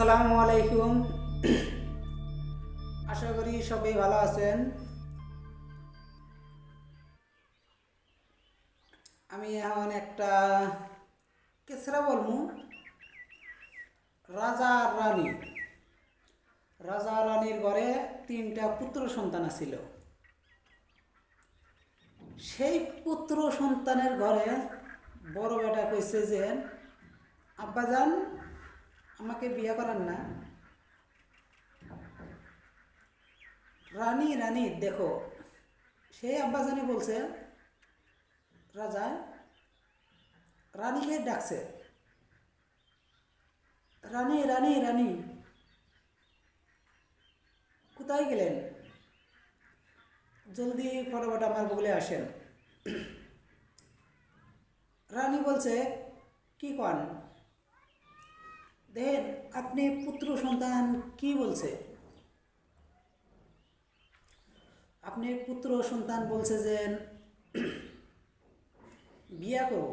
আসসালামু আলাইকুম। আশা করি সবাই ভালো আছেন। আমি এখন একটা কেসরা বলব। রাজা রানী। রাজা রানীর ঘরে তিনটা পুত্র সন্তান ছিল সেই পুত্র সন্তানের ঘরে বড় বেটা কইছে যে, আব্বাজান আমাকে বিয়ে করান না। রানী রানী, দেখো, সেই আব্বাজানি বলছে, রাজা, রানীকে ডাকছে। রানী রানী রানী, কোথায় গেলেন? জলদি ফটাফট আমার বগলে আসেন। রানী বলছে, কি কন? দেখেন আপনি পুত্র সন্তান কি বলছে? আপনি পুত্র সন্তান বলছে যে, বিয়া করব,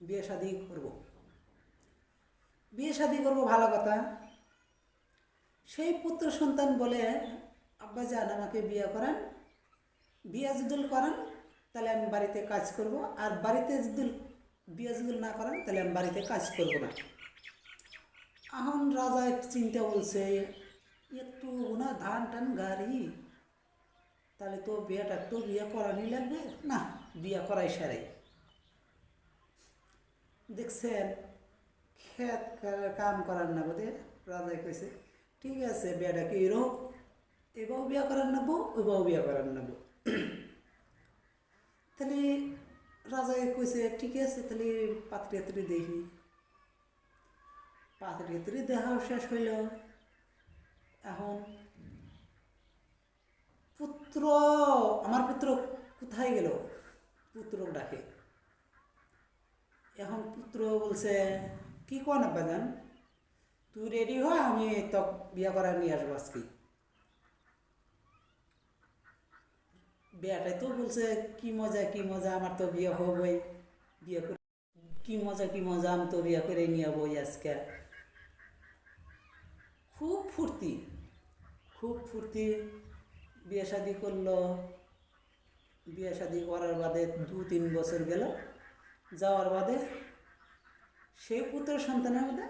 বিয়ে শাদি করব। বিয়ে শাদি করব ভালো কথা। সেই পুত্র সন্তান বলে, আব্বা যান, আমাকে বিয়ে করান। বিয়ে যদি করান, তাহলে আমি বাড়িতে কাজ করব। আর বাড়িতে যদি বিয়ে যদি না করান, তাহলে আমি বাড়িতে কাজ করব না। এখন রাজা এক চিন্তা বলছে একটু না ধান টান গাড়ি, তাহলে তো বিয়েটা তো বিয়ে করানি লাগবে? না, বিয়ে করাই সারাই দেখছেন, খেত কাম করার না বোধে রাজাই কইছে, ঠিক আছে, বিয়েটা কি রোগ এবাও বিয়ে করার নেব ওইবাও বিয়ে করার নেব তাহলে রাজাই কইছে, ঠিক আছে, তাহলে পাত্রী দেখি। পাত্রী হাতরি দেখাও শেষ হইল। এখন পুত্র, আমার পুত্র কোথায় গেল? পুত্র ডাকে। এখন পুত্র বলছে, কি কন আব্বা জান? তুই রেডি হ, আমি তো বিয়া করার নিয়ে আসব আজকে। বিয়াটাই তো বলছে, কি মজা কি মজা, আমার তো বিয়ে হবই। বিয়ে করে, কি মজা কি মজা, আমি তো বিয়ে করে নিয়ে বই আজকে। খুব ফুর্তি খুব ফুর্তি। বিয়ে শাদি করল, বিয়ে শাদি করার বাদে দু তিন বছর গেল। যাওয়ার বাদে সেই পুত্র সন্তানের মধ্যে,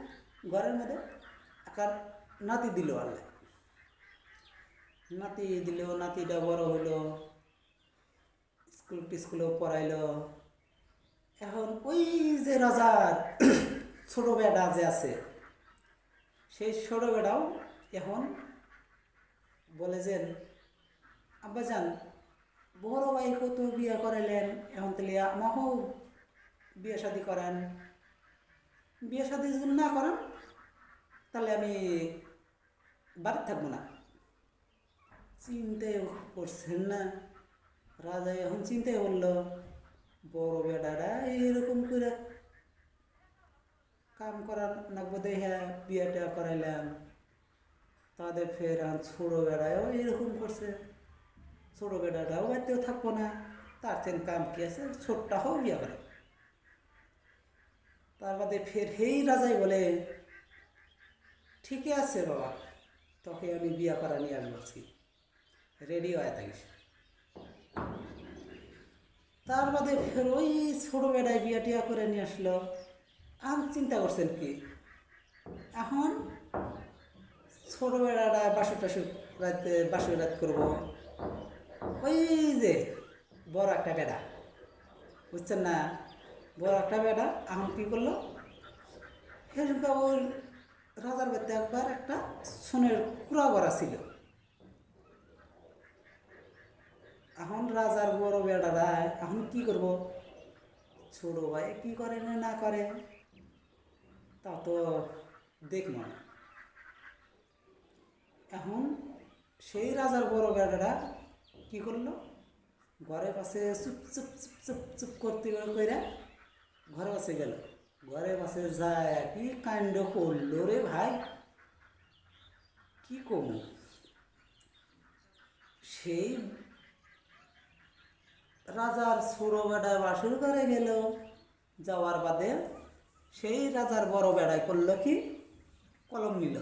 ঘরের মধ্যে একার নাতি দিল আল্লাহ। নাতি দিল, নাতিটা বড় হইল, স্কুল টিস্কুলেও পড়াইলো। এখন ওই যে রাজার ছোট বেটা যে আছে সেই ছোট এখন বলে যে আব্বা যান বড় ভাইকে তো বিয়ে করাইলেন, এখন তাহলে আমাকেও বিয়ে শাদি করেন। বিয়ে শাদি যদি না করেন, তাহলে আমি বাড়িতে থাকব না। চিন্তায় করছেন না। রাজা এখন চিন্তায় করল, বড় বেটারা এরকম করে কাম করার নাকবো দেখে বিয়েটা করাইলাম। তাদের ফের ছোটো বেড়ায়ও এরকম করছে। ছোটো বেড়াটাও বাড়িতেও থাকব না। তার থেকে কাম কি আছে? ছোটটা হোক বিয়ে করে। তার বাদে ফের হেই রাজাই বলে, ঠিকই আছে বাবা, তোকে আমি বিয়ে করা নিয়ে আজকে রেডি হয়ে থাকিস। তার বাদে ফের ওই ছোটো বেড়ায় বিয়া টিয়া করে নিয়ে আসলো। আর চিন্তা করছেন কি? এখন ছোটো বেড়াটা বাসু টাসু রাতে বাসু রাত করব। ওই যে বড় একটা বেড়া, বুঝছেন না? বড় একটা বেড়া এখন কী করল? সেরকম ওই রাজার বাড়িতে একবার একটা সোনের কুড়া করা ছিল। এখন রাজার বড় বেড়ারা এখন কি করব? ছোট ভাই কি করে না করে? তা তো দেখব না এখন সেই রাজার বড় বেড়ারা কি করল? ঘরে পাশে চুপ চুপ চুপ চুপ চুপ করতে করে ঘরে পাশে গেল। ঘরে পাশে যায় কি কাণ্ড করল রে ভাই? কি কম? সেই রাজার ছোট বেড়া বাসুর করে গেল। যাওয়ার বাদে সেই রাজার বড় বেড়ায় করল কি? কলম নিল।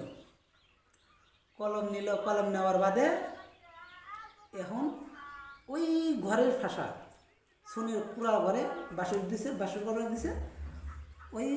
কলম নিল, কলম নেওয়ার বাদে এখন ওই ঘরের ফাঁসা, সোনের পুরা ঘরে বাসুর দিছে, বাসুর ঘরে দিছে। ওই